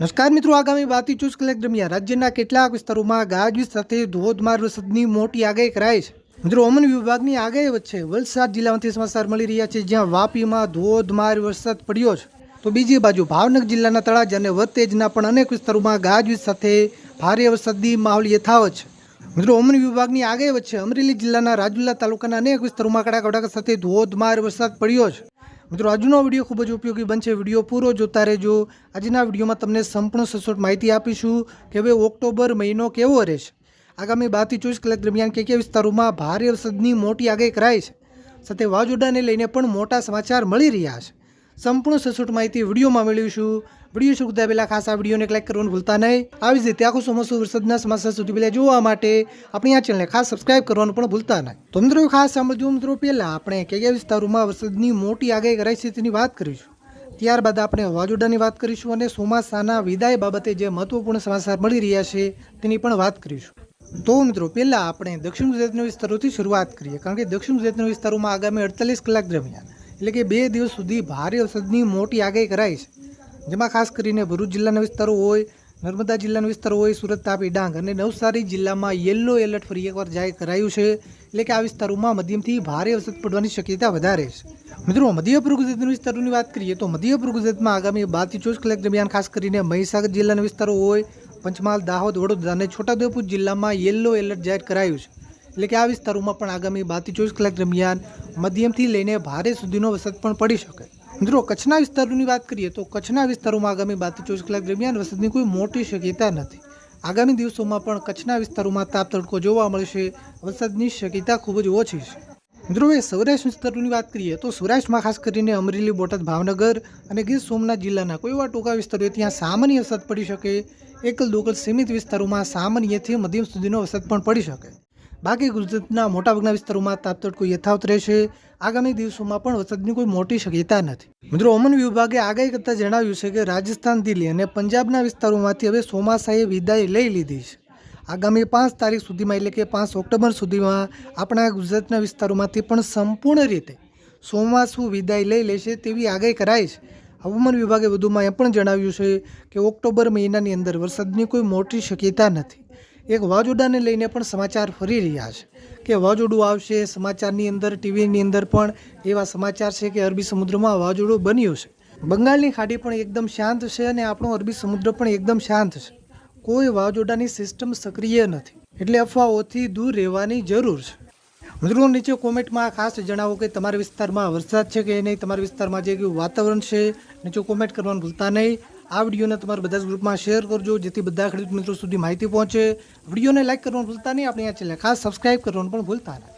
નમસ્કાર મિત્રો, આગામી બાતી ચોવીસ કલાક દરમિયાન રાજ્યના કેટલાક વિસ્તારોમાં ગાજવીજ સાથે ધોધમાર વરસાદની મોટી આગાહી કરાઈ છે. મિત્રો, હવામાન વિભાગની આગાહી વચ્ચે વલસાડ જિલ્લામાંથી સમાચાર મળી રહ્યા છે, જ્યાં વાપીમાં ધોધમાર વરસાદ પડ્યો છે. તો બીજી બાજુ ભાવનગર જિલ્લાના તળાજ અને વતેજના પણ અનેક વિસ્તારોમાં ગાજવીજ સાથે ભારે વરસાદની માહોલ યથાવત છે. મિત્રો, હવામાન વિભાગની આગાહી વચ્ચે અમરેલી જિલ્લાના રાજુલા તાલુકાના અનેક વિસ્તારોમાં કડાક કડાકા સાથે ધોધમાર વરસાદ પડ્યો છે. મિત્રો, આજનો વીડિયો ખૂબ જ ઉપયોગી બનશે. વીડિયો પૂરો જોતા રહેજો. આજના વિડીયોમાં તમને સંપૂર્ણ સચોટ માહિતી આપીશું કે હવે ઓક્ટોબર મહિનો કેવો રહેશે. આગામી બારથી ચોવીસ કલાક દરમિયાન કે કયા વિસ્તારોમાં ભારે વરસાદની મોટી આગાહી કરાઈ છે. સાથે વાવાઝોડાને લઈને પણ મોટા સમાચાર મળી રહ્યા છે. સંપૂર્ણ સચોટ માહિતી વિડીયોમાં મેળવીશું. વીડિયો શરૂ થતા પહેલાં ખાસ આ વિડીયોને ક્લિક કરવાનું ભૂલતા નહીં. આવી જ રીતે આખું ચોમાસું વરસાદના સમાચાર સુધી પહેલાં જોવા માટે આપણી આ ચેનલને ખાસ સબસ્ક્રાઇબ કરવાનું પણ ભૂલતા નહીં. તો મિત્રો, ખાસ સાંભળજો મિત્રો, પહેલાં આપણે કયા વિસ્તારોમાં વરસાદની મોટી આગાહી કરાઈ છે તેની વાત કરીશું. ત્યારબાદ આપણે વાવાઝોડાની વાત કરીશું અને ચોમાસાના વિદાય બાબતે જે મહત્વપૂર્ણ સમાચાર મળી રહ્યા છે તેની પણ વાત કરીશું. તો મિત્રો, પહેલાં આપણે દક્ષિણ ગુજરાતના વિસ્તારોથી શરૂઆત કરીએ, કારણ કે દક્ષિણ ગુજરાતના વિસ્તારોમાં આગામી અડતાલીસ કલાક દરમિયાન, એટલે કે બે દિવસ સુધી ભારે વરસાદની મોટી આગાહી કરાઈ છે. જેમાં ખાસ કરીને ભરૂચ જિલ્લાના વિસ્તારો હોય, નર્મદા જિલ્લાના વિસ્તારો હોય, સુરત, તાપી, ડાંગ અને નવસારી જિલ્લામાં યલો એલર્ટ ફરી એકવાર જાહેર કરાયું છે. એટલે કે આ વિસ્તારોમાં મધ્યમથી ભારે વરસાદ પડવાની શક્યતા વધારે છે. મિત્રો, મધ્ય પૂર્વ ગુજરાતના વિસ્તારોની વાત કરીએ તો મધ્ય પૂર્વ ગુજરાતમાં આગામી બારથી ચોવીસ કલાક દરમિયાન ખાસ કરીને મહીસાગર જિલ્લાના વિસ્તારો હોય, પંચમહાલ, દાહોદ, વડોદરા અને છોટાઉદેપુર જિલ્લામાં યલો એલર્ટ જાહેર કરાયું છે. એટલે કે આ વિસ્તારોમાં પણ આગામી બારથી ચોવીસ કલાક દરમિયાન મધ્યમથી લઈને ભારે સુધીનો વરસાદ પણ પડી શકે. મિત્રો, કચ્છના વિસ્તારોની વાત કરીએ તો કચ્છના વિસ્તારોમાં આગામી બારથી ચોવીસ કલાક દરમિયાન વરસાદની કોઈ મોટી શક્યતા નથી. આગામી દિવસોમાં પણ કચ્છના વિસ્તારોમાં તાપ તડકો જોવા મળશે. વરસાદની શક્યતા ખૂબ જ ઓછી છે. મિત્રો, હવે સૌરાષ્ટ્ર વિસ્તારોની વાત કરીએ તો સૌરાષ્ટ્રમાં ખાસ કરીને અમરેલી, બોટાદ, ભાવનગર અને ગીર સોમનાથ જિલ્લાના કોઈ એવા ટૂંકા વિસ્તારો ત્યાં સામાન્ય વરસાદ પડી શકે. એકલ દોકલ સીમિત વિસ્તારોમાં સામાન્યથી મધ્યમ સુધીનો વરસાદ પણ પડી શકે. બાકી ગુજરાતના મોટાભાગના વિસ્તારોમાં તાપતડકો યથાવત રહેશે. આગામી દિવસોમાં પણ વરસાદની કોઈ મોટી શક્યતા નથી. મિત્રો હવામાન વિભાગે આગાહી કરતાં જણાવ્યું છે કે રાજસ્થાન, દિલ્હી અને પંજાબના વિસ્તારોમાંથી હવે ચોમાસાએ વિદાય લઈ લીધી છે. આગામી પાંચ તારીખ સુધીમાં, એટલે કે પાંચ ઓક્ટોબર સુધીમાં, આપણા ગુજરાતના વિસ્તારોમાંથી પણ સંપૂર્ણ રીતે ચોમાસું વિદાય લઈ લેશે તેવી આગાહી કરાઈ છે. હવામાન વિભાગે વધુમાં એ પણ જણાવ્યું છે કે ઓક્ટોબર મહિનાની અંદર વરસાદની કોઈ મોટી શક્યતા નથી. એક વાવાઝોડાને લઈને પણ સમાચાર ફરી રહ્યા છે કે વાવાઝોડું આવશે, સમાચારની અંદર, ટીવીની અંદર પણ એવા સમાચાર છે કે અરબી સમુદ્રમાં વાવાઝોડું બન્યું છે. બંગાળની ખાડી પણ એકદમ શાંત છે અને આપણો અરબી સમુદ્ર પણ એકદમ શાંત છે. કોઈ વાવાઝોડાની સિસ્ટમ સક્રિય નથી. એટલે અફવાઓથી દૂર રહેવાની જરૂર છે. મિત્રો, નીચે કોમેન્ટમાં ખાસ જણાવો કે તમારા વિસ્તારમાં વરસાદ છે કે નહીં? તમારા વિસ્તારમાં જે વાતાવરણ છે, નીચે કોમેન્ટ કરવાનું ભૂલતા નહીં. આ વિડીયોને તમારા બધા જ ગ્રુપમાં શેર કરજો, જેથી બધા ખેડૂત મિત્રો સુધી માહિતી પહોંચે. વિડીયોને લાઇક કરવાનું ભૂલતા નહીં, આપણે આ ચેનલ ખાસ સબસ્ક્રાઇબ કરવાનું પણ ભૂલતા નહીં.